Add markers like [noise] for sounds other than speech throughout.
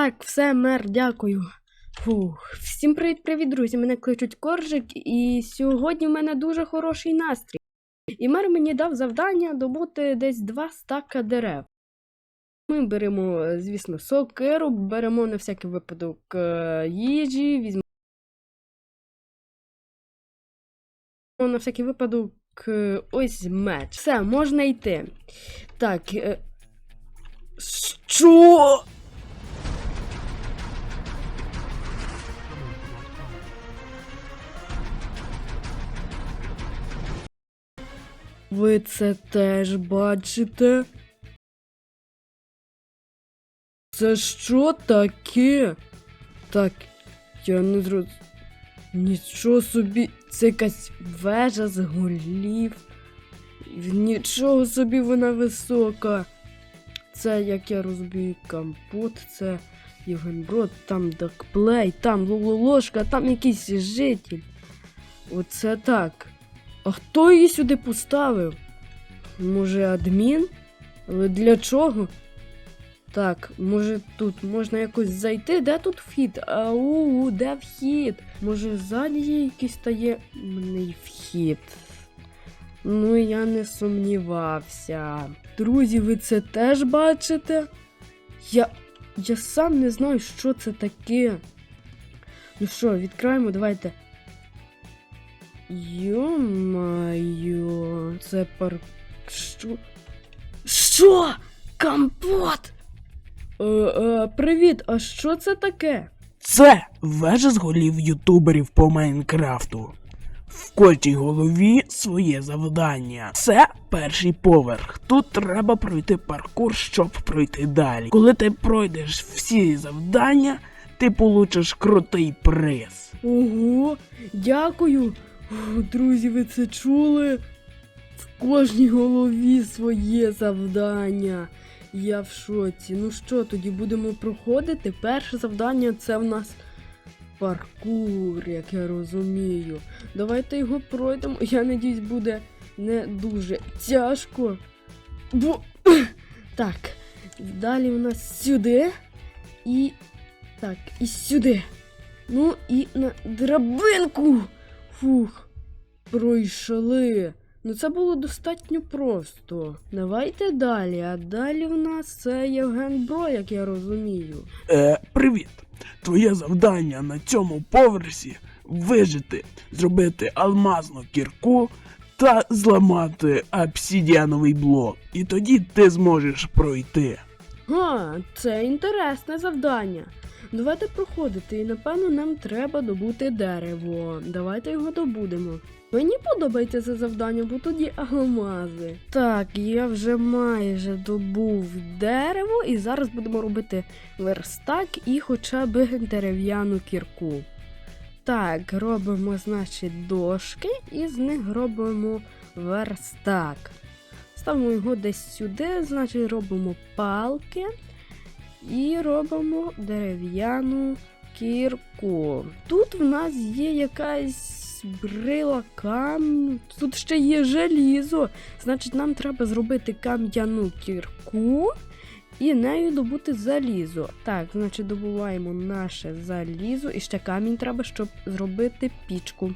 Так, все, мер, дякую. Фух. Всім привіт-привіт, друзі! Мене кличуть Коржик, і сьогодні в мене дуже хороший настрій. І мер мені дав завдання добути десь два стака дерев. Ми беремо, е, звісно, сокиру, беремо на всякий випадок е, їжі, візьмемо на всякий випадок е, ось меч. Все, можна йти. Так. Що? Ви це теж бачите? Це що таке? Так, я не зроз... Нічого собі, це якась вежа з голів. Нічого собі вона висока. Це, як я розумію, компот, це Євгенброд, там Дакплей, там Лололошка, там якийсь житель. Оце так. А хто її сюди поставив? Може, адмін? Але для чого? Так, може тут можна якось зайти? Де тут вхід? Ау, де вхід? Може ззаді є якийсь таємний вхід? Ну, я не сумнівався. Друзі, ви це теж бачите? Я. Я сам не знаю, що це таке. Ну що, відкриємо, давайте. Йо-майо, це пар. Що? Що? Компот? Е, е, привіт, а що це таке? Це вежа з голів ютуберів по Майнкрафту. В кожній голові своє завдання. Це перший поверх. Тут треба пройти паркур, щоб пройти далі. Коли ти пройдеш всі завдання, ти получиш крутий приз. Ого, дякую. Друзі, ви це чули? В кожній голові своє завдання. Я в шоці. Ну що, тоді будемо проходити. Перше завдання це в нас паркур, як я розумію. Давайте його пройдемо. Я надіюсь, буде не дуже тяжко. Бо. Так. Далі у нас сюди. І. Так, і сюди. Ну і на драбинку. Фух, пройшли. Ну це було достатньо просто. Давайте далі. А далі в нас це Євген Бро, як я розумію. Е, привіт! Твоє завдання на цьому поверсі вижити, зробити алмазну кірку та зламати обсідіановий блок. І тоді ти зможеш пройти. А, це інтересне завдання. Давайте проходити, і напевно нам треба добути дерево. Давайте його добудемо. Мені подобається це завдання, бо є алмази. Так, я вже майже добув дерево, і зараз будемо робити верстак і хоча б дерев'яну кірку. Так, робимо, значить, дошки, і з них робимо верстак. Ставимо його десь сюди, значить робимо палки і робимо дерев'яну кірку. Тут в нас є якась брила камню, тут ще є желізо. Значить, нам треба зробити кам'яну кірку і нею добути залізо. Так, значить, добуваємо наше залізо і ще камінь треба, щоб зробити пічку.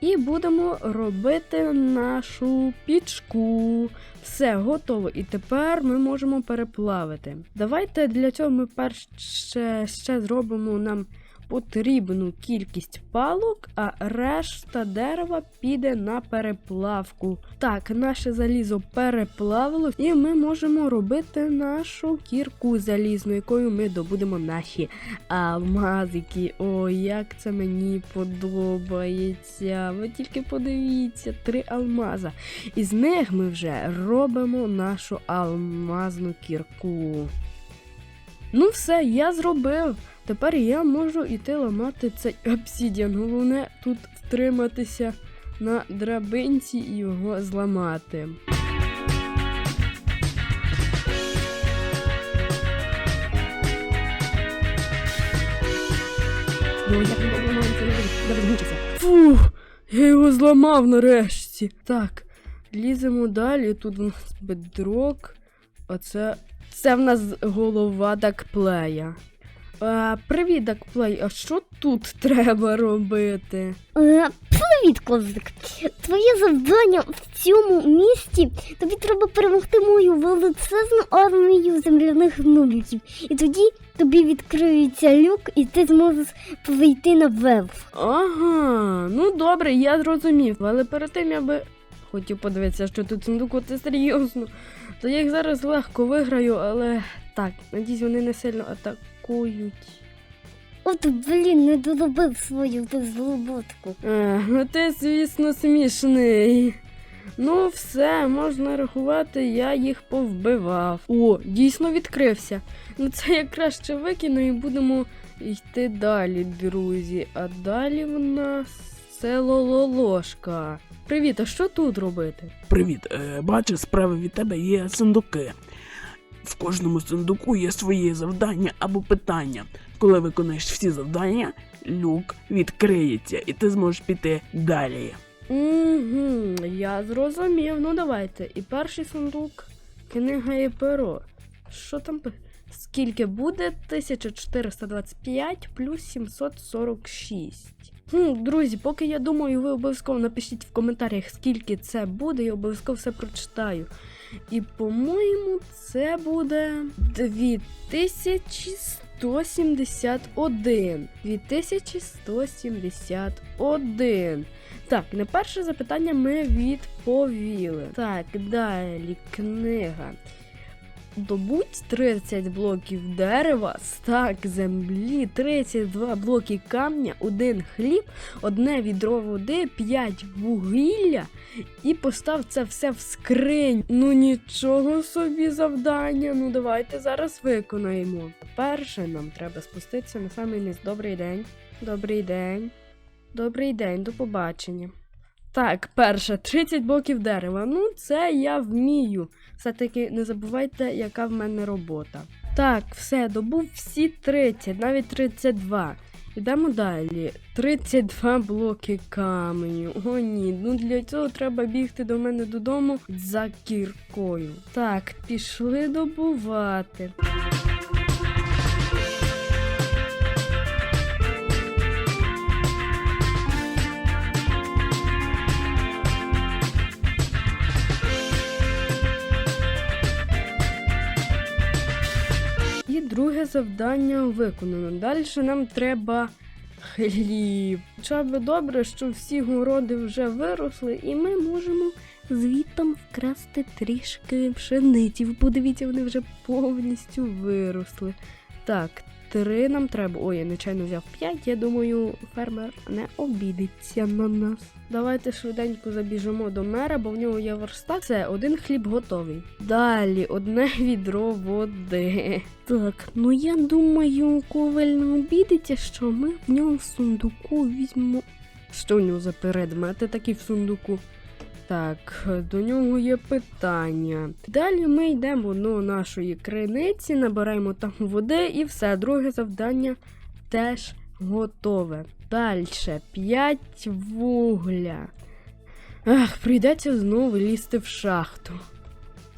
І будемо робити нашу пічку. Все готово. І тепер ми можемо переплавити. Давайте для цього ми перше ще зробимо нам потрібну кількість палок, а решта дерева піде на переплавку. Так, наше залізо переплавило, і ми можемо робити нашу кірку залізну, якою ми добудемо наші алмазики. О, як це мені подобається. Ви тільки подивіться, три алмаза. Із них ми вже робимо нашу алмазну кірку. Ну, все, я зробив. Тепер я можу іти ламати цей обсідіан. Головне тут втриматися на драбинці і його зламати. Ну. Фух, я його зламав нарешті. Так, ліземо далі. Тут у нас бедрок. Оце. Це в нас голова дакплея. А, привіт, Дакплей, а що тут треба робити? Е, Привіт, козик. Твоє завдання в цьому місті тобі треба перемогти мою величезну армію земляних гномиків. І тоді тобі відкриється люк, і ти зможеш вийти на верх. Ага, ну добре, я зрозумів. Але перед тим я би хотів подивитися, що тут сундуку, це серйозно. То я їх зараз легко виграю, але так, надіюсь, вони не сильно атакують. От, блін, не доробив свою безроботку. Е, ну ти, звісно, смішний. Ну, все, можна рахувати, я їх повбивав. О, дійсно відкрився. Ну це я краще викину і будемо йти далі, друзі. А далі в нас село Лолошка. Привіт, а що тут робити? Привіт, е, бачиш, справа від тебе є сундуки. В кожному сундуку є своє завдання або питання. Коли виконаєш всі завдання, люк відкриється, і ти зможеш піти далі. Угу, я зрозумів. Ну давайте. І перший сундук книга і перо. Що там? Скільки буде? 1425 плюс 746. Хм, друзі, поки я думаю, ви обов'язково напишіть в коментарях, скільки це буде, я обов'язково все прочитаю. І, по-моєму, це буде 2171. 2171. Так, на перше запитання ми відповіли. Так, далі книга. Добудь 30 блоків дерева, стак землі, 32 блоки камня, один хліб, одне відро води, 5 вугілля і постав це все в скринь. Ну нічого собі завдання. Ну давайте зараз виконаємо. Перше нам треба спуститися на самий низ. Добрий день. Добрий день. Добрий день, до побачення. Так, перше, 30 блоків дерева. Ну, це я вмію. Все-таки не забувайте, яка в мене робота. Так, все, добув всі 30, навіть 32. Йдемо далі. 32 блоки каменю. О, ні. Ну для цього треба бігти до мене додому за кіркою. Так, пішли добувати. Друге завдання виконано. Далі нам треба хліб. Хоча б добре, що всі городи вже виросли, і ми можемо звітом вкрасти трішки пшениці. Подивіться, вони вже повністю виросли. Так, три нам треба. Ой, я нечайно взяв п'ять. Я думаю, фермер не обідеться на нас. Давайте швиденько забіжимо до мера, бо в нього є верстак. Все, один хліб готовий. Далі одне [laughs] відро води. Так, ну я думаю, коваль не обідеться, що ми в нього в сундуку візьмемо. Що в нього за предмети такі в сундуку? Так, до нього є питання. Далі ми йдемо до нашої криниці, набираємо там води і все. Друге завдання теж готове. Далі 5 вугля. Ах, прийдеться знову лізти в шахту.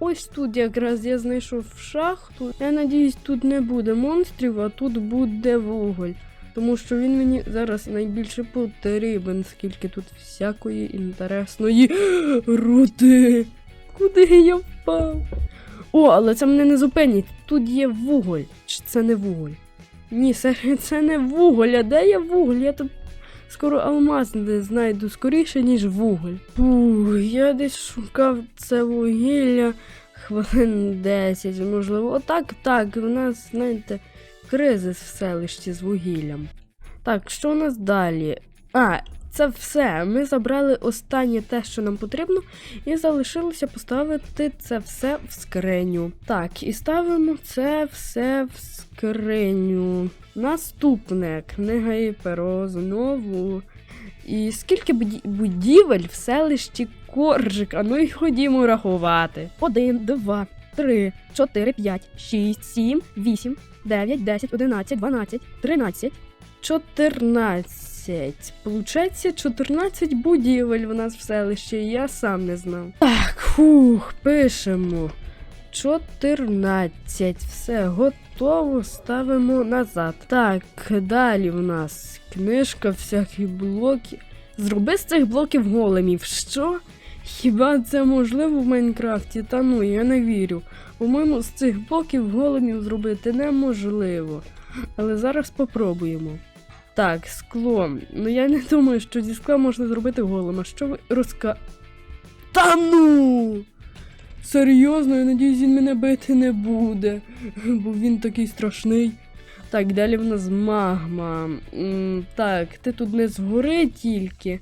Ось тут якраз я знайшов шахту. Я надіюсь, тут не буде монстрів, а тут буде вуголь. Тому що він мені зараз найбільше потрібен, скільки тут всякої інтересної [gasps] руди. Куди я впав? О, але це мене не зупинить. Тут є вуголь. Чи це не вуголь? Ні, [laughs] це, не вуголь, а де є вуголь? Я тут скоро алмаз не знайду скоріше, ніж вуголь. Фух, я десь шукав це вугілля хвилин 10, можливо. Отак, так, у нас, знаєте, кризис в селищі з вугіллям. Так, що у нас далі? А, це все. Ми забрали останнє те, що нам потрібно, і залишилося поставити це все в скриню. Так, і ставимо це все в скриню. Наступне книга і перо знову. І скільки будівель в селищі Коржика? Ну і ходімо рахувати. Один, два, три, чотири, п'ять, шість, сім, вісім, 9, 10, 11, 12, 13, 14. Получається 14 будівель в нас в селищі, я сам не знав. Так, фух, пишемо. 14. Все, готово, ставимо назад. Так, далі в нас книжка всяких блоків. Зроби з цих блоків големів. Що? Хіба це можливо в Майнкрафті? Та ну, я не вірю. По-моєму, з цих блоків големів зробити неможливо. Але зараз попробуємо. Так, скло. Ну я не думаю, що зі скла можна зробити голема. Що ви розка. Та ну! Серйозно, я надіюсь, він мене бити не буде, бо він такий страшний. Так, далі в нас магма. М, Так, ти тут не згори тільки.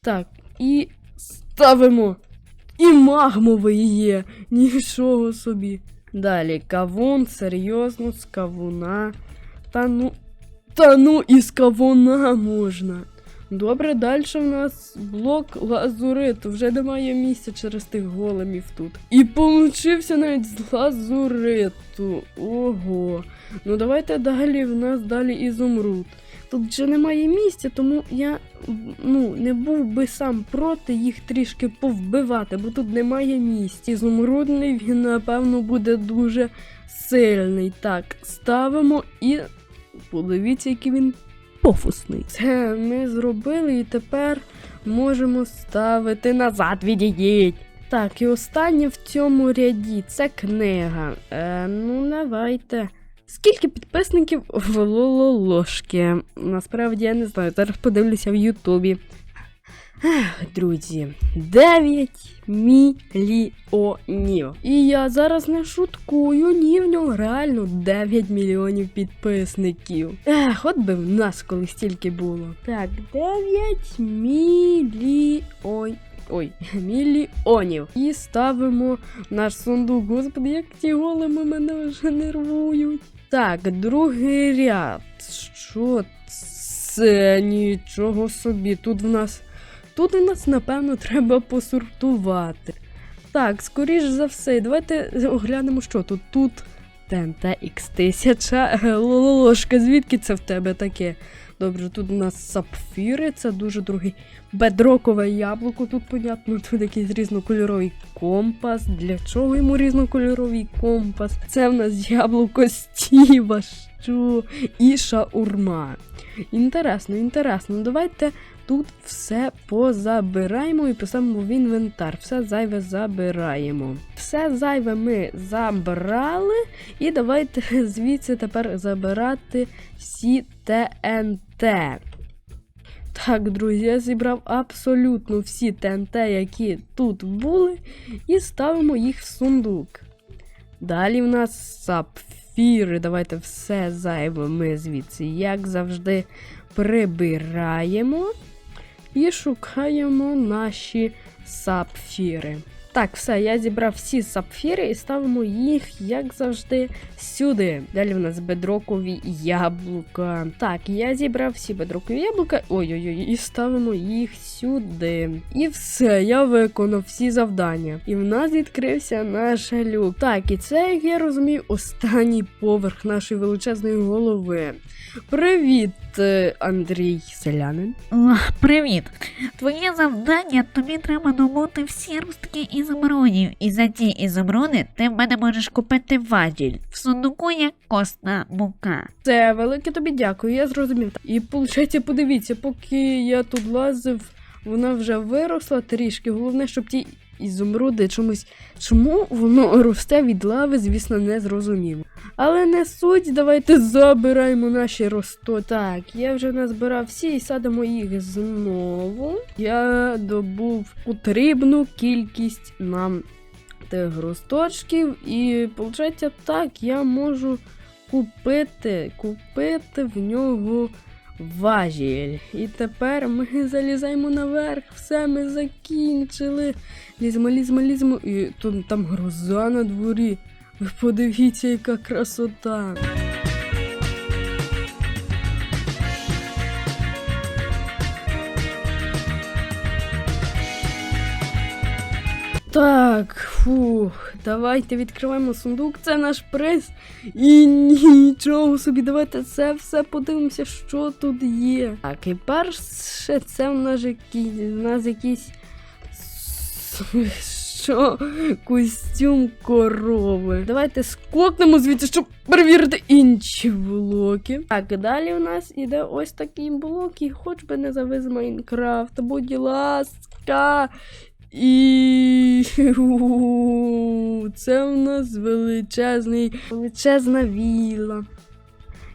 Так, і ставимо. І магмовий є. Нічого собі. Далі кавун, серйозно, з кавуна. Та ну. Та ну і з кавуна можна. Добре, далі в нас блок лазуриту. Вже немає місця через тих големів тут. І получився навіть з лазуриту. Ого. Ну давайте далі в нас далі ізумруд. Тут вже немає місця, тому я ну, не був би сам проти їх трішки повбивати, бо тут немає місця. Ізумрудний він, напевно, буде дуже сильний. Так, ставимо і подивіться, який він пофусний. Це ми зробили і тепер можемо ставити назад, відійдіть. Так, і останнє в цьому ряді це книга. Е, ну, давайте. Скільки підписників в Лололошки? Насправді я не знаю. Зараз подивлюся в Ютубі. Друзі, 9 мільйонів. І я зараз не шуткую, ні в нього реально 9 мільйонів підписників. Ех, от би в нас колись стільки було. Так, 9 мільйонів. Ой, [laughs] мільйонів. І ставимо наш сундук. Господи, як ті голими мене вже нервують. Так, другий ряд. Що це? Нічого собі. Тут в нас. Тут у нас, напевно, треба посортувати. Так, скоріш за все, давайте оглянемо, що тут. Тут ТНТ X1000. Лололошка, звідки це в тебе таке? Добре, тут у нас сапфіри, це дуже другий. Бедрокове яблуко, тут понятно, тут якийсь різнокольоровий компас. Для чого йому різнокольоровий компас? Це в нас яблуко Стіва, що? І шаурма. Інтересно, інтересно. Давайте тут все позабираємо і поставимо в інвентар. Все зайве забираємо. Все зайве ми забрали. І давайте [laughs] звідси тепер забирати всі ТНТ. Так, друзі, я зібрав абсолютно всі ТНТ, які тут були, і ставимо їх в сундук. Далі в нас сапфіри. Давайте все зайве ми звідси, як завжди, прибираємо і шукаємо наші сапфіри. Так, все, я зібрав всі сапфіри і ставимо їх, як завжди, сюди. Далі в нас бедрокові яблука. Так, я зібрав всі бедрокові яблука. Ой-ой-ой, і ставимо їх сюди. І все, я виконав всі завдання. І в нас відкрився наш люк. Так, і це, як я розумію, останній поверх нашої величезної голови. Привіт, Андрій Селянин. О, привіт! Твоє завдання тобі треба добути всі ростки ізумрудів, і за ті ізумруди ти в мене можеш купити важіль. В сундуку є костна мука. Це велике тобі дякую, я зрозумів. І виходить, подивіться, поки я тут лазив, вона вже виросла трішки. Головне, щоб ті ізумруди чомусь. Чому воно росте від лави, звісно, не зрозуміло. Але не суть, давайте забираємо наші росто. Так, я вже назбирав всі і садимо їх знову. Я добув потрібну кількість нам тих росточків, і виходить, так, я можу купити, купити в нього важіль. І тепер ми залізаємо наверх, все ми закінчили. Лізьмо, лізьмо, лізьмо. І там, там гроза на дворі. Ви подивіться, яка красота. Так, фух, давайте відкриваємо сундук, це наш приз. І нічого собі, давайте це все подивимося, що тут є. Так, і перше, це в нас якісь, в нас якісь. що костюм корови. Давайте скокнемо звідси, щоб перевірити інші блоки. Так, далі у нас іде ось такий блок, і хоч би не завез Майнкрафт, будь ласка. І [laughs] це у нас величезний, величезна віла.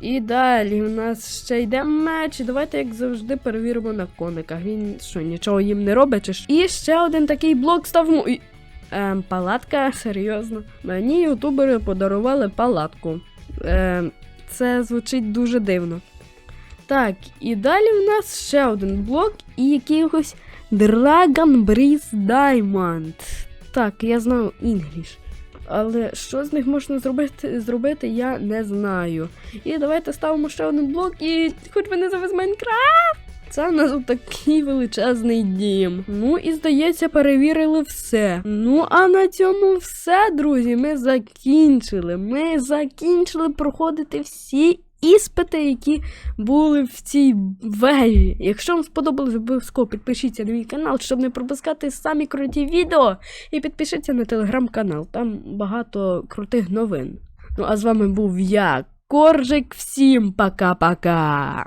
І далі у нас ще йде меч. І давайте, як завжди, перевіримо на кониках. Він що, нічого їм не робить? Чи ж? І ще один такий блок ставимо. І... Ем, палатка, [laughs] серйозно. Мені ютубери подарували палатку. Ем, це звучить дуже дивно. Так, і далі в нас ще один блок і якийсь Dragon Breeze Diamond. Так, я знаю інгліш. Але що з них можна зробити, зробити, я не знаю. І давайте ставимо ще один блок і хоч би не завез Майнкрафт. Це у нас такий величезний дім. Ну і здається, перевірили все. Ну а на цьому все, друзі. Ми закінчили. Ми закінчили проходити всі іспити, які були в цій вежі. Якщо вам сподобалось, обов'язково підпишіться на мій канал, щоб не пропускати самі круті відео. І підпишіться на телеграм-канал, там багато крутих новин. Ну а з вами був я, Коржик. Всім пока-пока!